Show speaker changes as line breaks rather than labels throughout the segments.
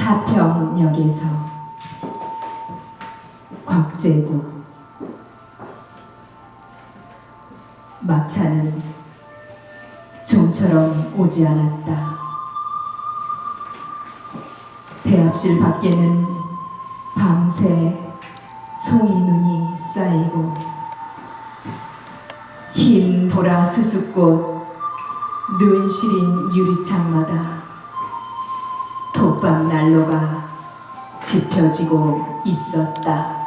사평역에서 곽재국 막차는 좀처럼 오지 않았다. 대합실 밖에는 밤새 송이 눈이 쌓이고 흰 보라 수수꽃 눈 시린 유리창마다 난로가 지펴지고 있었다.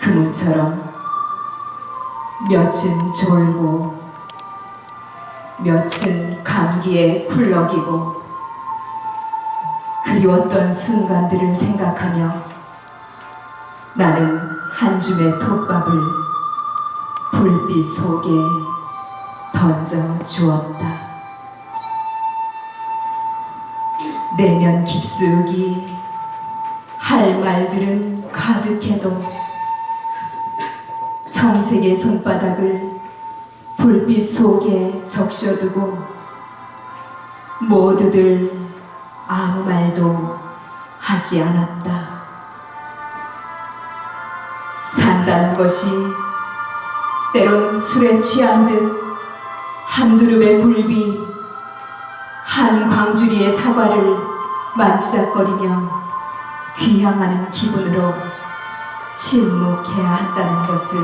그문처럼 몇은 졸고 몇은 감기에 쿨럭이고 그리웠던 순간들을 생각하며 나는 한 줌의 톱밥을 불빛 속에 던져 주었다. 내면 깊숙이 할 말들은 가득해도 청색의 손바닥을 불빛 속에 적셔두고 모두들 아무 말도 하지 않았다. 산다는 것이 때론 술에 취한 듯 한두릅의 굴비 한 광주리의 사과를 만지작거리며 귀향하는 기분으로 침묵해야 한다는 것을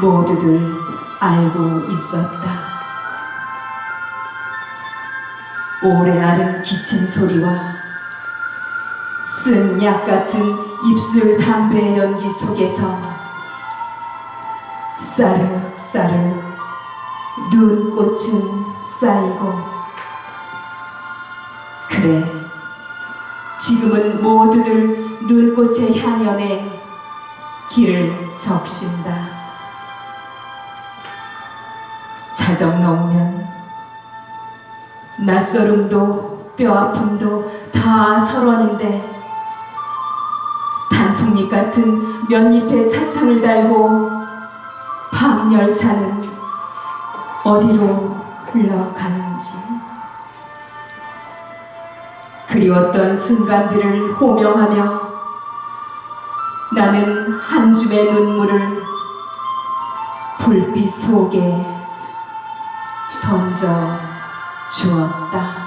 모두들 알고 있었다. 오래 앓은 기침 소리와 쓴 약 같은 입술 담배의 연기 속에서 싸르싸르 눈꽃은 쌓이고 그래. 지금은 모두들 눈꽃의 향연에 길을 적신다. 자정 넘으면 낯설음도 뼈아픔도 다 설원인데 단풍잎 같은 몇잎의 차창을 달고 밤 열차는 어디로 흘러가는지 그리웠던 순간들을 호명하며 나는 한 줌의 눈물을 불빛 속에 던져 주었다.